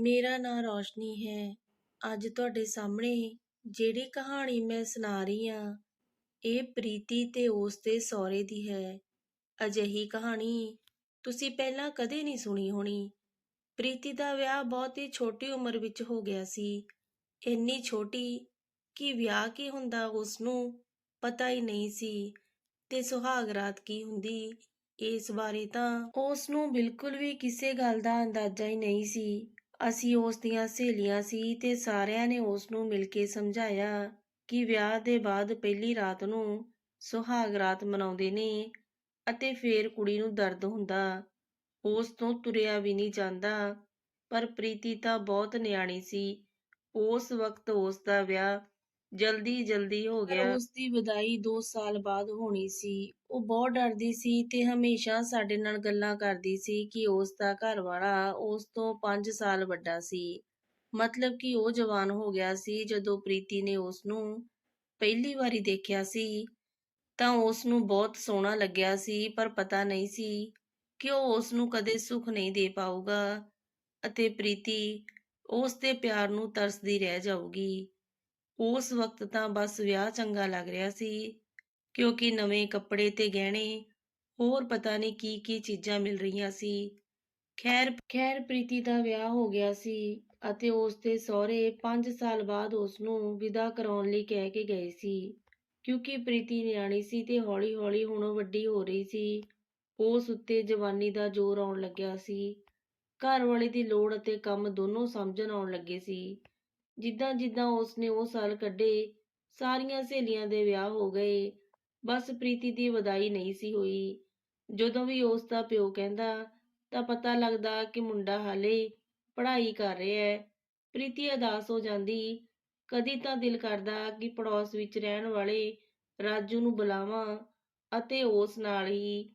ਮੇਰਾ ਨਾਂ ਰੌਸ਼ਨੀ ਹੈ। ਅੱਜ ਤੁਹਾਡੇ ਸਾਹਮਣੇ ਜਿਹੜੀ ਕਹਾਣੀ ਮੈਂ ਸੁਣਾ ਰਹੀ ਹਾਂ, ਇਹ ਪ੍ਰੀਤੀ ਤੇ ਉਸ ਦੇ ਸਹੁਰੇ ਦੀ ਹੈ। ਅਜਿਹੀ ਕਹਾਣੀ ਤੁਸੀਂ ਪਹਿਲਾਂ ਕਦੇ ਨਹੀਂ ਸੁਣੀ ਹੋਣੀ। ਪ੍ਰੀਤੀ ਦਾ ਵਿਆਹ ਬਹੁਤ ਹੀ ਛੋਟੀ ਉਮਰ ਵਿੱਚ ਹੋ ਗਿਆ ਸੀ। ਇੰਨੀ ਛੋਟੀ ਕਿ ਵਿਆਹ ਕੀ ਹੁੰਦਾ ਉਸ ਨੂੰ ਪਤਾ ਹੀ ਨਹੀਂ ਸੀ ਤੇ ਸੁਹਾਗ ਰਾਤ ਕੀ ਹੁੰਦੀ, ਇਸ ਬਾਰੇ ਤਾਂ ਉਸ ਨੂੰ ਬਿਲਕੁਲ ਵੀ ਕਿਸੇ ਗੱਲ ਦਾ ਅੰਦਾਜ਼ਾ ਹੀ ਨਹੀਂ ਸੀ। ਅਸੀਂ ਉਸ ਦੀਆਂ ਸਹੇਲੀਆਂ ਸੀ ਤੇ ਸਾਰਿਆਂ ਨੇ ਉਸ ਨੂੰ ਮਿਲ ਕੇ ਸਮਝਾਇਆ ਕਿ ਵਿਆਹ ਦੇ ਬਾਅਦ ਪਹਿਲੀ ਰਾਤ ਨੂੰ ਸੁਹਾਗ ਰਾਤ ਮਨਾਉਂਦੇ ਨੇ ਅਤੇ ਫੇਰ ਕੁੜੀ ਨੂੰ ਦਰਦ ਹੁੰਦਾ। ਉਸ ਤੋਂ ਤੁਰਿਆ ਵੀ ਨਹੀਂ ਜਾਂਦਾ, ਪਰ ਪ੍ਰੀਤੀ ਤਾਂ ਬਹੁਤ ਨਿਆਣੀ ਸੀ। ਉਸ ਵਕਤ ਉਸ ਦਾ ਵਿਆਹ ਜਲਦੀ ਜਲਦੀ ਹੋ ਗਿਆ। ਉਸ ਦੀ ਵਿਦਾਈ 2 ਸਾਲ ਬਾਅਦ ਹੋਣੀ ਸੀ। ਉਹ ਬਹੁਤ ਡਰਦੀ ਸੀ ਤੇ ਹਮੇਸ਼ਾ ਸਾਡੇ ਨਾਲ ਗੱਲਾਂ ਕਰਦੀ ਸੀ ਕਿ ਉਸ ਦਾ ਘਰ ਵਾਲਾ ਉਸ ਤੋਂ 5 ਸਾਲ ਵੱਡਾ ਸੀ। ਮਤਲਬ ਕਿ ਉਹ ਜਵਾਨ ਹੋ ਗਿਆ ਸੀ ਜਦੋਂ ਪ੍ਰੀਤੀ ਨੇ ਉਸ ਨੂੰ ਪਹਿਲੀ ਵਾਰੀ ਦੇਖਿਆ ਸੀ। ਤਾਂ ਉਸ ਨੂੰ ਬਹੁਤ ਸੋਹਣਾ ਲੱਗਿਆ ਸੀ ਪਰ ਪਤਾ ਨਹੀਂ ਸੀ ਕਿ ਉਹ ਉਸ ਨੂੰ ਕਦੇ ਸੁੱਖ ਨਹੀਂ ਦੇ ਪਾਊਗਾ ਅਤੇ ਪ੍ਰੀਤੀ ਉਸ ਦੇ ਪਿਆਰ ਨੂੰ ਤਰਸਦੀ ਰਹਿ ਜਾਊਗੀ। ਉਸ ਵਕਤ ਤਾਂ ਬਸ ਵਿਆਹ ਚੰਗਾ ਲੱਗ ਰਿਹਾ ਸੀ, ਕਿਉਂਕਿ ਨਵੇਂ ਕੱਪੜੇ ਤੇ ਗਹਿਣੇ, ਹੋਰ ਪਤਾ ਨਹੀਂ ਕੀ ਕੀ ਚੀਜ਼ਾਂ ਮਿਲ ਰਹੀਆਂ ਸੀ। ਖੈਰ ਖੈਰ ਪ੍ਰੀਤੀ ਦਾ ਵਿਆਹ ਹੋ ਗਿਆ ਸੀ ਅਤੇ ਉਸ ਦੇ ਸਹੁਰੇ 5 ਸਾਲ ਬਾਅਦ ਉਸ ਨੂੰ ਵਿਦਾ ਕਰਾਉਣ ਲਈ ਕਹਿ ਕੇ ਗਏ ਸੀ, ਕਿਉਂਕਿ ਪ੍ਰੀਤੀ ਨਿਆਣੀ ਸੀ ਤੇ ਹੌਲੀ-ਹੌਲੀ ਹੁਣ ਵੱਡੀ ਹੋ ਰਹੀ ਸੀ। ਉਸ ਉੱਤੇ ਜਵਾਨੀ ਦਾ ਜ਼ੋਰ ਆਉਣ ਲੱਗਿਆ ਸੀ। ਘਰ ਵਾਲੇ ਦੀ ਲੋੜ ਅਤੇ ਕੰਮ ਦੋਨੋਂ ਸਮਝਣ ਆਉਣ ਲੱਗੇ ਸੀ। ਜਿੱਦਾਂ ਜਿੱਦਾਂ ਉਸਨੇ ਉਹ ਸਾਲ ਕੱਢੇ, ਸਾਰੀਆਂ ਸਹੇਲੀਆਂ ਦੇ ਵਿਆਹ ਹੋ ਗਏ। ਬਸ ਪ੍ਰੀਤੀ ਦੀ ਵਧਾਈ ਨਹੀਂ ਸੀ ਹੋਈ। ਜਦੋਂ ਵੀ ਉਸ ਦਾ ਪਿਓ ਕਹਿੰਦਾ, ਤਾਂ ਪਤਾ ਲੱਗਦਾ ਕਿ ਮੁੰਡਾ ਹਾਲੇ ਪੜ੍ਹਾਈ ਕਰ ਰਿਹਾ ਹੈ। ਪ੍ਰੀਤੀ ਅਦਾਸ ਹੋ ਜਾਂਦੀ। ਕਦੀ ਤਾਂ ਦਿਲ ਕਰਦਾ ਕਿ ਪੜੋਸ ਵਿੱਚ ਰਹਿਣ ਵਾਲੇ ਰਾਜੂ ਨੂੰ ਬੁਲਾਵਾਂ ਅਤੇ ਉਸ ਨਾਲ ਹੀ।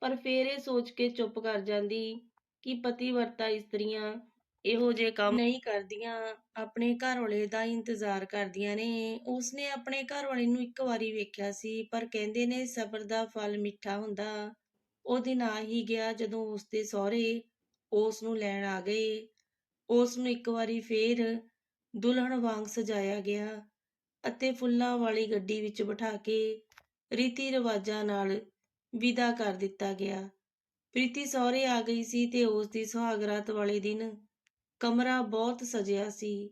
ਪਰ ਫੇਰ ਇਹ ਸੋਚ ਕੇ ਚੁੱਪ ਕਰ ਜਾਂਦੀ ਕਿ ਪਤੀਵਰਤਾ ਇਸਤਰੀਆਂ ਇਹੋ ਜਿਹੇ ਕੰਮ ਨਹੀਂ ਕਰਦੀਆਂ, ਆਪਣੇ ਘਰ ਵਾਲੇ ਦਾ ਇੰਤਜ਼ਾਰ ਕਰਦੀਆਂ ਨੇ। ਉਸਨੇ ਆਪਣੇ ਘਰ ਵਾਲੇ ਨੂੰ ਇੱਕ ਵਾਰੀ ਵੇਖਿਆ ਸੀ, ਪਰ ਕਹਿੰਦੇ ਨੇ ਸਬਰ ਦਾ ਫਲ ਮਿੱਠਾ ਹੁੰਦਾ। ਉਹ ਦਿਨ ਆ ਹੀ ਗਿਆ ਜਦੋਂ ਉਸ ਸਹੁਰੇ ਉਸ ਨੂੰ ਲੈਣ ਆ ਗਏ। ਉਸ ਨੂੰ ਇੱਕ ਵਾਰੀ ਫੇਰ ਦੁਲਹਨ ਵਾਂਗ ਸਜਾਇਆ ਗਿਆ ਅਤੇ ਫੁੱਲਾਂ ਵਾਲੀ ਗੱਡੀ ਵਿੱਚ ਬਿਠਾ ਕੇ ਰੀਤੀ ਰਿਵਾਜਾਂ ਨਾਲ ਵਿਦਾ ਕਰ ਦਿੱਤਾ ਗਿਆ। ਪ੍ਰੀਤੀ ਸਹੁਰੇ ਆ ਗਈ ਸੀ ਤੇ ਉਸ ਦੀ ਸੁਹਾਗਰਾਤ ਵਾਲੇ ਦਿਨ ਕਮਰਾ ਬਹੁਤ ਸਜਿਆ ਸੀ।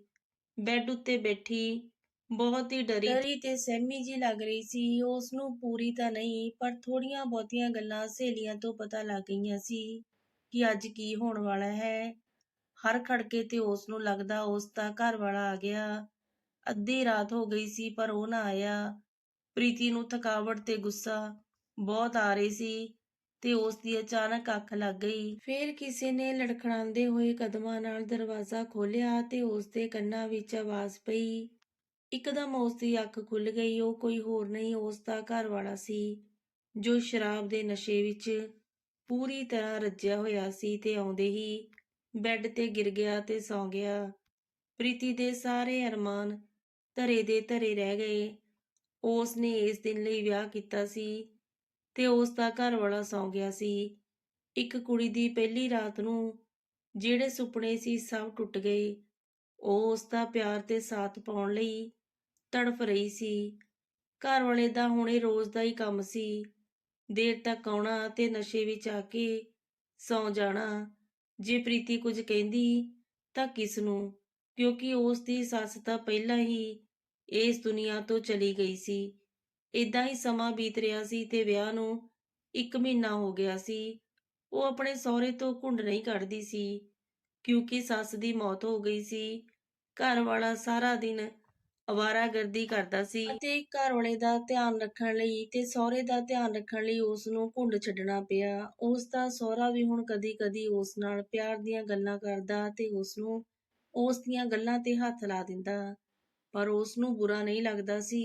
ਬੈੱਡ ਉੱਤੇ ਬੈਠੀ, ਬਹੁਤ ਹੀ ਡਰੀ। ਡਰੀ ਤੇ ਸਹਿਮੀ ਜੀ ਲੱਗ ਰਹੀ ਸੀ ਉਸ ਨੂੰ ਪੂਰੀ ਤਾਂ ਨਹੀਂ, ਪਰ ਥੋੜੀਆਂ ਬਹੁਤੀਆਂ ਗੱਲਾਂ ਸਹੇਲੀਆਂ ਤੋਂ ਪਤਾ ਲੱਗ ਗਈਆਂ ਸੀ ਕਿ ਅੱਜ ਕੀ ਹੋਣ ਵਾਲਾ ਹੈ। ਹਰ ਖੜਕੇ ਤੇ ਉਸ ਨੂੰ ਲੱਗਦਾ ਉਸ ਦਾ ਘਰ ਵਾਲਾ ਆ ਗਿਆ। ਅੱਧੀ ਰਾਤ ਹੋ ਗਈ ਸੀ, ਪਰ ਉਹ ਨਾ ਆਇਆ। ਪ੍ਰੀਤੀ ਨੂੰ ਥਕਾਵਟ ਤੇ ਗੁੱਸਾ ਬਹੁਤ ਆ ਰਹੀ ਸੀ। ਤੇ ਉਸ ਦੀ ਅਚਾਨਕ ਅੱਖ ਲੱਗ ਗਈ। ਫਿਰ ਕਿਸੇ ਨੇ ਲੜਖੜਾਉਂਦੇ ਹੋਏ ਕਦਮਾਂ ਨਾਲ ਦਰਵਾਜ਼ਾ ਖੋਲ੍ਹਿਆ ਤੇ ਉਸ ਦੇ ਕੰਨਾਂ ਵਿੱਚ ਆਵਾਜ਼ ਪਈ। ਇੱਕਦਮ ਉਸ ਦੀ ਅੱਖ ਖੁੱਲ ਗਈ, ਉਹ ਕੋਈ ਹੋਰ ਨਹੀਂ, ਉਸ ਦਾ ਘਰ ਵਾਲਾ ਸੀ, ਜੋ ਸ਼ਰਾਬ ਦੇ ਨਸ਼ੇ ਵਿੱਚ ਪੂਰੀ ਤਰ੍ਹਾਂ ਰੱਜਿਆ ਹੋਇਆ ਸੀ ਤੇ ਆਉਂਦੇ ਹੀ ਬੈੱਡ ਤੇ ਗਿਰ ਗਿਆ ਤੇ ਸੌਂ ਗਿਆ। ਪ੍ਰੀਤੀ ਦੇ ਸਾਰੇ ਅਰਮਾਨ ਧਰੇ ਦੇ ਧਰੇ ਰਹਿ ਗਏ। ਉਸ ਨੇ ਇਸ ਦਿਨ ਲਈ ਵਿਆਹ ਕੀਤਾ ਸੀ। ਤੇ ਉਸ ਦਾ ਘਰ ਵਾਲਾ ਸੌਂ ਗਿਆ ਸੀ। ਇੱਕ ਕੁੜੀ ਦੀ ਪਹਿਲੀ ਰਾਤ ਨੂੰ ਜਿਹੜੇ ਸੁਪਨੇ ਸੀ ਸਭ ਟੁੱਟ ਗਏ। ਉਹ ਉਸ ਦਾ ਪਿਆਰ ਤੇ ਸਾਥ ਪਾਉਣ ਲਈ ਤੜਫ ਰਹੀ ਸੀ। ਘਰ ਵਾਲੇ ਦਾ ਹੁਣੇ ਰੋਜ਼ ਦਾ ਹੀ ਕੰਮ ਸੀ। ਦੇਰ ਤੱਕ ਆਉਣਾ ਤੇ ਨਸ਼ੇ ਵਿੱਚ ਆ ਕੇ ਸੌਂ ਜਾਣਾ। ਜੇ ਪ੍ਰੀਤੀ ਕੁਝ ਕਹਿੰਦੀ ਤਾਂ ਕਿਸ ਨੂੰ? ਕਿਉਂਕਿ ਉਸ ਦੀ ਸੱਸ ਤਾਂ ਪਹਿਲਾਂ ਹੀ ਇਸ ਦੁਨੀਆ ਤੋਂ ਚਲੀ ਗਈ ਸੀ। ਇਦਾਂ ਹੀ ਸਮਾਂ ਬੀਤ ਰਿਹਾ ਸੀ ਤੇ ਵਿਆਹ ਨੂੰ 1 ਮਹੀਨਾ ਹੋ ਗਿਆ ਸੀ। ਉਹ ਆਪਣੇ ਸਹੁਰੇ ਤੋਂ ਘੁੰਡ ਨਹੀਂ ਕੱਢਦੀ ਸੀ, ਕਿਉਂਕਿ ਸੱਸ ਦੀ ਮੌਤ ਹੋ ਗਈ ਸੀ। ਘਰ ਵਾਲਾ ਸਾਰਾ ਦਿਨ ਅਵਾਰਾਗਰਦੀ ਕਰਦਾ ਸੀ ਅਤੇ ਘਰ ਵਾਲੇ ਦਾ ਧਿਆਨ ਰੱਖਣ ਲਈ ਤੇ ਸਹੁਰੇ ਦਾ ਧਿਆਨ ਰੱਖਣ ਲਈ ਉਸ ਨੂੰ ਘੁੰਡ ਛੱਡਣਾ ਪਿਆ। ਉਸ ਦਾ ਸਹੁਰਾ ਵੀ ਹੁਣ ਕਦੀ-ਕਦੀ ਉਸ ਨਾਲ ਪਿਆਰ ਦੀਆਂ ਗੱਲਾਂ ਕਰਦਾ ਤੇ ਉਸ ਨੂੰ ਉਸ ਦੀਆਂ ਗੱਲਾਂ ਤੇ ਹੱਥ ਲਾ ਦਿੰਦਾ। ਪਰ ਉਸ ਨੂੰ ਬੁਰਾ ਨਹੀਂ ਲੱਗਦਾ ਸੀ।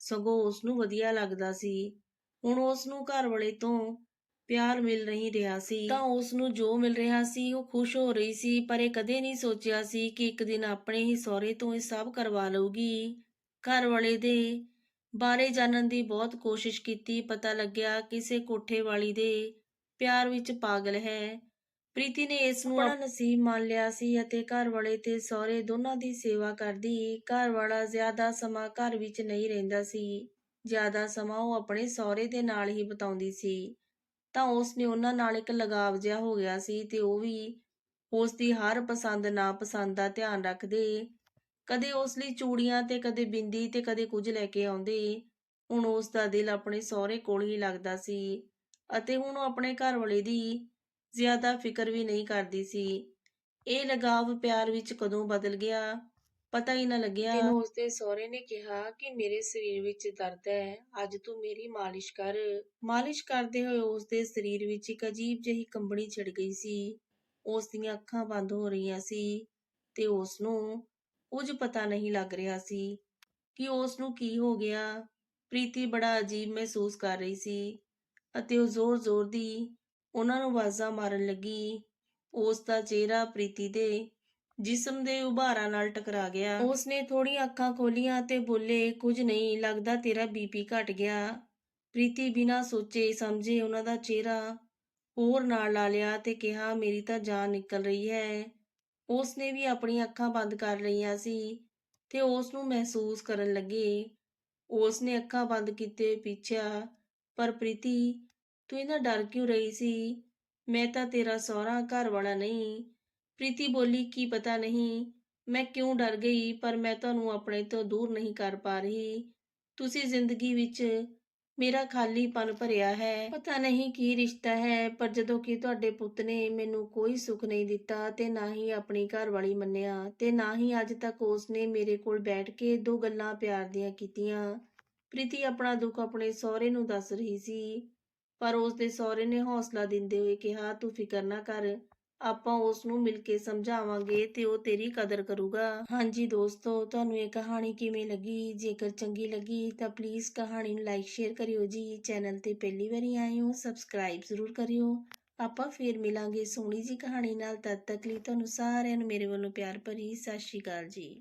ਸਗੋਂ ਉਸ ਨੂੰ ਵਧੀਆ ਲੱਗਦਾ ਸੀ। ਹੁਣ ਉਸ ਨੂੰ ਘਰ ਵਾਲੇ ਤੋਂ ਪਿਆਰ ਮਿਲ ਨਹੀਂ ਰਿਹਾ ਸੀ। ਤਾਂ ਉਸ ਨੂੰ ਜੋ ਮਿਲ ਰਿਹਾ ਸੀ, ਉਹ ਖੁਸ਼ ਹੋ ਰਹੀ ਸੀ, ਪਰ ਇਹ ਕਦੇ ਨਹੀਂ ਸੋਚਿਆ ਸੀ ਕਿ ਇੱਕ ਦਿਨ ਆਪਣੇ ਹੀ ਸਹੁਰੇ ਤੋਂ ਇਹ ਸਭ ਕਰਵਾ ਲਊਗੀ। ਘਰ ਵਾਲੇ ਦੇ ਬਾਰੇ ਜਾਣਨ ਦੀ ਬਹੁਤ ਕੋਸ਼ਿਸ਼ ਕੀਤੀ, ਪਤਾ ਲੱਗਿਆ ਕਿਸੇ ਕੋਠੇ ਵਾਲੀ ਦੇ ਪਿਆਰ ਵਿੱਚ ਪਾਗਲ ਹੈ। ਪ੍ਰੀਤੀ ਨੇ ਇਸ ਨੂੰ ਆਪਣਾ ਨਸੀਬ ਮੰਨ ਲਿਆ ਸੀ ਅਤੇ ਘਰ ਵਾਲੇ ਤੇ ਸਹੁਰੇ ਦੋਨਾਂ ਦੀ ਸੇਵਾ ਕਰਦੀ ਘਰ ਵਾਲਾ ਜ਼ਿਆਦਾ ਸਮਾਂ ਘਰ ਵਿੱਚ ਨਹੀਂ ਰਹਿੰਦਾ ਸੀ। ਜ਼ਿਆਦਾ ਸਮਾਂ ਉਹ ਆਪਣੇ ਸਹੁਰੇ ਦੇ ਨਾਲ ਹੀ ਬਿਤਾਉਂਦੀ ਸੀ। ਤਾਂ ਉਸ ਨੇ ਉਹਨਾਂ ਨਾਲ ਇੱਕ ਲਗਾਵ ਜਿਹਾ ਹੋ ਗਿਆ ਸੀ ਤੇ ਉਹ ਵੀ ਉਸ ਦੀ ਹਰ ਪਸੰਦ ਨਾ ਪਸੰਦ ਦਾ ਧਿਆਨ ਰੱਖਦੇ। ਕਦੇ ਉਸ ਲਈ ਚੂੜੀਆਂ ਤੇ ਕਦੇ ਬਿੰਦੀ ਤੇ ਕਦੇ ਕੁਝ ਲੈ ਕੇ ਆਉਂਦੇ। ਹੁਣ ਉਸ ਦਾ ਦਿਲ ਆਪਣੇ ਸਹੁਰੇ ਕੋਲ ਹੀ ਲੱਗਦਾ ਸੀ ਅਤੇ ਹੁਣ ਉਹ ਆਪਣੇ ਘਰ ਵਾਲੇ ਦੀ ਜ਼ਿਆਦਾ ਫਿਕਰ ਵੀ ਨਹੀਂ ਕਰਦੀ ਸੀ। ਇਹ ਲਗਾਵ ਪਿਆਰ ਵਿੱਚ ਕਦੋਂ ਬਦਲ ਗਿਆ, ਪਤਾ ਹੀ ਨਾ ਲੱਗਿਆ। ਤੈਨੂੰ ਉਸਦੇ ਸਹੁਰੇ ਨੇ ਕਿਹਾ ਕਿ ਮੇਰੇ ਸਰੀਰ ਵਿੱਚ ਦਰਦ ਹੈ, ਅੱਜ ਤੂੰ ਮੇਰੀ ਮਾਲਿਸ਼ ਕਰ। ਮਾਲਿਸ਼ ਕਰਦੇ ਹੋਏ ਉਸਦੇ ਸਰੀਰ ਵਿੱਚ ਇੱਕ ਅਜੀਬ ਜਿਹੀ ਕੰਬਣੀ ਛਿੜ ਗਈ ਸੀ। ਉਸ ਦੀਆਂ ਅੱਖਾਂ ਬੰਦ ਹੋ ਰਹੀਆਂ ਸੀ ਤੇ ਉਸ ਨੂੰ ਕੁਝ ਪਤਾ ਨਹੀਂ ਲੱਗ ਰਿਹਾ ਸੀ ਕਿ ਉਸ ਨੂੰ ਕੀ ਹੋ ਗਿਆ। ਪ੍ਰੀਤੀ ਬੜਾ ਅਜੀਬ ਮਹਿਸੂਸ ਕਰ ਰਹੀ ਸੀ ਅਤੇ ਉਹ ਜ਼ੋਰ-ਜ਼ੋਰ ਦੀ ਉਹਨਾਂ ਨੂੰ ਆਵਾਜ਼ਾਂ ਮਾਰਨ ਲੱਗੀ। ਉਸ ਦਾ ਚਿਹਰਾ ਪ੍ਰੀਤੀ ਦੇ ਜਿਸਮ ਦੇ ਉਭਾਰਾਂ ਨਾਲ ਟਕਰਾ ਗਿਆ। ਉਸ ਨੇ ਥੋੜੀਆਂ ਅੱਖਾਂ ਖੋਲੀਆਂ ਤੇ ਬੋਲੇ, ਕੁਝ ਨਹੀਂ, ਲੱਗਦਾ ਤੇਰਾ ਬੀਪੀ ਘਟ ਗਿਆ। ਪ੍ਰੀਤੀ ਬਿਨਾਂ ਸੋਚੇ ਸਮਝੇ ਉਹਨਾਂ ਦਾ ਚਿਹਰਾ ਹੋਰ ਨਾਲ ਲਾ ਲਿਆ ਤੇ ਕਿਹਾ, ਮੇਰੀ ਤਾਂ ਜਾਨ ਨਿਕਲ ਰਹੀ ਹੈ। ਉਸ ਨੇ ਵੀ ਆਪਣੀਆਂ ਅੱਖਾਂ ਬੰਦ ਕਰ ਲਈਆਂ ਸੀ ਤੇ ਉਸ ਨੂੰ ਮਹਿਸੂਸ ਕਰਨ ਲੱਗੇ। ਉਸ ਨੇ ਅੱਖਾਂ ਬੰਦ ਕੀਤੇ ਪਿੱਛਿਆ ਪਰ ਪ੍ਰੀਤੀ ਤੂੰ ਇਹਨਾਂ ਡਰ ਕਿਉਂ ਰਹੀ ਸੀ? ਮੈਂ ਤਾਂ ਤੇਰਾ ਸਹੁਰਾ ਘਰ ਵਾਲਾ ਨਹੀਂ। ਪ੍ਰੀਤੀ ਬੋਲੀ, ਕੀ ਪਤਾ ਨਹੀਂ? ਮੈਂ ਕਿਉਂ ਡਰ ਗਈ? ਪਰ ਮੈਂ ਤੁਹਾਨੂੰ ਆਪਣੇ ਤੋਂ ਦੂਰ ਨਹੀਂ ਕਰ ਪਾ ਰਹੀ। ਤੁਸੀਂ ਜ਼ਿੰਦਗੀ ਵਿੱਚ ਮੇਰਾ ਖਾਲੀਪਨ ਭਰਿਆ ਹੈ। ਪਤਾ ਨਹੀਂ ਕੀ ਰਿਸ਼ਤਾ ਹੈ, ਪਰ ਜਦੋਂ ਕਿ ਤੁਹਾਡੇ ਪੁੱਤ ਨੇ ਮੈਨੂੰ ਕੋਈ ਸੁੱਖ ਨਹੀਂ ਦਿੱਤਾ, ਤੇ ਨਾ ਹੀ ਆਪਣੀ ਘਰਵਾਲੀ ਮੰਨਿਆ, ਤੇ ਨਾ ਹੀ ਅੱਜ ਤੱਕ ਉਸ ਨੇ ਮੇਰੇ ਕੋਲ ਬੈਠ ਕੇ ਦੋ ਗੱਲਾਂ ਪਿਆਰ ਦੀਆਂ ਕੀਤੀਆਂ। ਪ੍ਰੀਤੀ ਆਪਣਾ ਦੁੱਖ ਆਪਣੇ ਸਹੁਰੇ ਨੂੰ ਦੱਸ ਰਹੀ ਸੀ। ਪਰ ਉਸ ਦੇ ਸਹੁਰੇ ਨੇ ਹੌਸਲਾ ਦਿੰਦੇ ਹੋਏ ਕਿਹਾ, ਤੂੰ ਫਿਕਰ ਨਾ ਕਰ, ਆਪਾਂ ਉਸ ਨੂੰ ਮਿਲ ਕੇ ਸਮਝਾਵਾਂਗੇ ਤੇ ਉਹ ਤੇਰੀ ਕਦਰ ਕਰੂਗਾ। ਹਾਂਜੀ ਦੋਸਤੋ, ਤੁਹਾਨੂੰ ਇਹ ਕਹਾਣੀ ਕਿਵੇਂ ਲੱਗੀ? ਜੇਕਰ ਚੰਗੀ ਲੱਗੀ ਤਾਂ ਪਲੀਜ਼ ਕਹਾਣੀ ਨੂੰ ਲਾਈਕ ਸ਼ੇਅਰ ਕਰਿਓ ਜੀ। ਚੈਨਲ ਤੇ ਪਹਿਲੀ ਵਾਰੀ ਆਏ ਹੋ ਸਬਸਕ੍ਰਾਈਬ ਜ਼ਰੂਰ ਕਰਿਓ। ਆਪਾਂ ਫੇਰ ਮਿਲਾਂਗੇ ਸੋਹਣੀ ਜੀ ਕਹਾਣੀ ਨਾਲ, ਤਦ ਤੱਕ ਲਈ ਤੁਹਾਨੂੰ ਸਾਰਿਆਂ ਨੂੰ ਮੇਰੇ ਵੱਲੋਂ ਪਿਆਰ ਭਰੀ, ਸਤਿ ਸ਼੍ਰੀ ਅਕਾਲ ਜੀ।